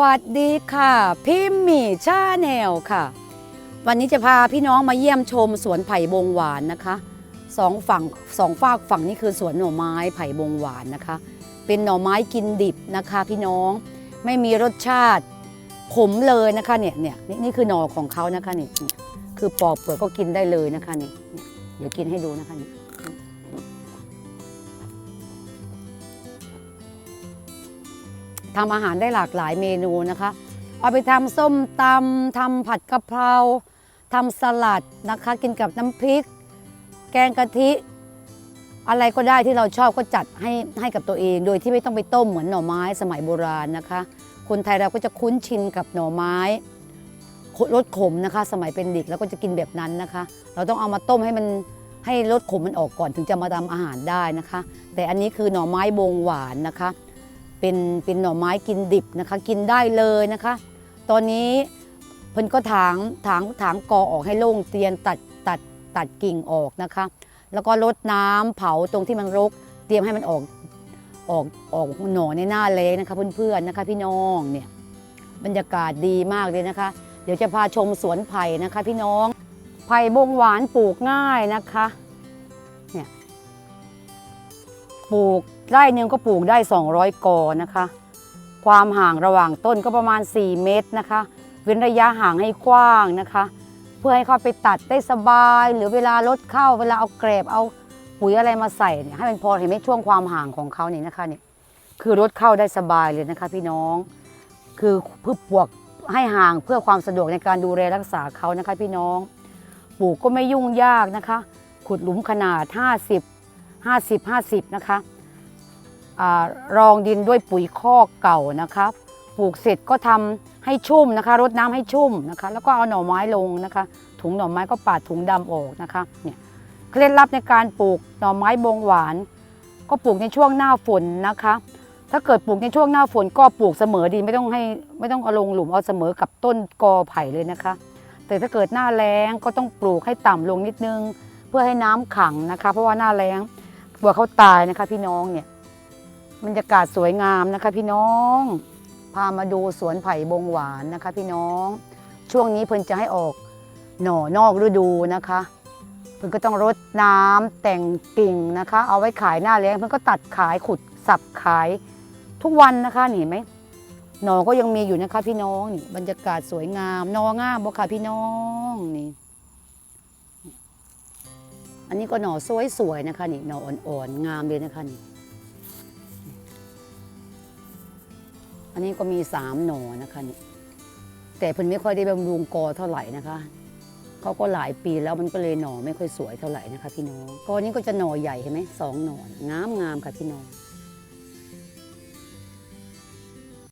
สวัสดีค่ะ พิมพ์หมี่ชาแนลค่ะ วันนี้จะพาพี่น้องมาเยี่ยมชมสวนไผ่บงหวานนะคะสองฝั่งสองฝากฝั่งนี่คือสวนหน่อไม้ไผ่บงหวานนะคะ เป็นหน่อไม้กินดิบนะคะ พี่น้องไม่มีรสชาติขมเลยนะคะเนี่ยเนี่ยนี่คือหน่อของเขานะคะเนี่ยคือปอกเปลือกก็กินได้เลยนะคะนี่เนี่ยเดี๋ยวกินให้ดูนะคะเนี่ย ทำอาหารได้หลากหลายเมนูนะคะ เอาไปทำส้มตำทำผัดกะเพราทำสลัดนะคะ กินกับน้ำพริก แกงกะทิ อะไรก็ได้ที่เราชอบก็จัดให้ให้กับตัวเอง โดยที่ไม่ต้องไปต้มเหมือนหน่อไม้สมัยโบราณนะคะ คนไทยเราก็จะคุ้นชินกับหน่อไม้รสขมนะคะ สมัยเป็นเด็กแล้วก็จะกินแบบนั้นนะคะ เราต้องเอามาต้มให้มันให้รสขมมันออกก่อนถึงจะมาทำอาหารได้นะคะ แต่อันนี้คือหน่อไม้บงหวานนะคะ เป็นเป็นหน่อไม้กินดิบนะคะ กินได้เลยนะคะ ตอนนี้เพิ่นก็ถางถางถางกอออกให้โล่งเตียนตัดตัดตัดกิ่งออกนะคะ แล้วก็ลดน้ำเผาตรงที่มันรก เตรียมให้มันออกออกออกหน่อในหน้าแล้งนะคะเพื่อนๆนะคะ พี่น้องเนี่ยบรรยากาศดีมากเลยนะคะ เดี๋ยวจะพาชมสวนไผ่นะคะ พี่น้องไผ่บงหวานปลูกง่ายนะคะเนี่ย ปลูกไร่หนึ่งก็ปลูกได้ 200 กอนะคะ ความห่างระหว่างต้นก็ประมาณ 4 เมตรนะคะ เว้นระยะห่างให้กว้างนะคะ เพื่อให้เขาไปตัดได้สบาย หรือเวลารถเข้าเวลาเอาแกรบเอาปุ๋ยอะไรมาใส่เนี่ยให้มันพอเห็นไหมช่วงความห่างของเขาเนี่ยนะคะเนี่ยคือรถเข้าได้สบายเลยนะคะ พี่น้อง คือเพื่อปลวกให้ห่างเพื่อความสะดวกในการดูแลรักษาเขานะคะ พี่น้อง ปลูกก็ไม่ยุ่งยากนะคะ ขุดหลุมขนาด 50 50 50 นะคะอรองดินด้วยปุ๋ยคอกเก่านะคะปลูกเสร็จก็ทำให้ชุ่มนะคะ รดน้ำให้ชุ่มนะคะ แล้วก็เอาหน่อไม้ลงนะคะ ถุงหน่อไม้ก็ปาดถุงดำออกนะคะเนี่ยเคล็ดลับในการปลูกหน่อไม้บงหวาน ก็ปลูกในช่วงหน้าฝนนะคะ ถ้าเกิดปลูกในช่วงหน้าฝนก็ปลูกเสมอดินไม่ต้องให้ไม่ต้องเอาลงหลุมเอาเสมอกับต้นกอไผ่เลยนะคะ แต่ถ้าเกิดหน้าแล้งก็ต้องปลูกให้ต่ำลงนิดนึง เพื่อให้น้ำขังนะคะ เพราะว่าหน้าแล้ง กลัวเขาตายนะคะ พี่น้องเนี่ยบรรยากาศสวยงามนะคะ พี่น้อง พามาดูสวนไผ่บงหวานนะคะ พี่น้อง ช่วงนี้เพิ่นจะให้ออกหน่อนอกฤดูนะคะ เพิ่นก็ต้องรดน้ำแต่งกิ่งนะคะ เอาไว้ขายหน้าแล้งเพิ่นก็ตัดขายขุดสับขายทุกวันนะคะนี่เห็นไหมหน่อก็ยังมีอยู่นะคะ พี่น้องนี่บรรยากาศสวยงามหนองามบ่ค่ะพี่น้องนี่ อันนี้ก็หน่อสวยๆนะคะนี่หน่ออ่อนๆงามเลยนะคะนี่อันนี้ก็มีสามหน่อนะคะนี่แต่เพิ่นไม่ค่อยได้บำรุงกอเท่าไหร่นะคะเขาก็หลายปีแล้วมันก็เลยหน่อไม่ค่อยสวยเท่าไหร่นะคะ พี่น้องกอนี้ก็จะหน่อใหญ่เห็นไหมสองหน่องามงามๆค่ะพี่น้อง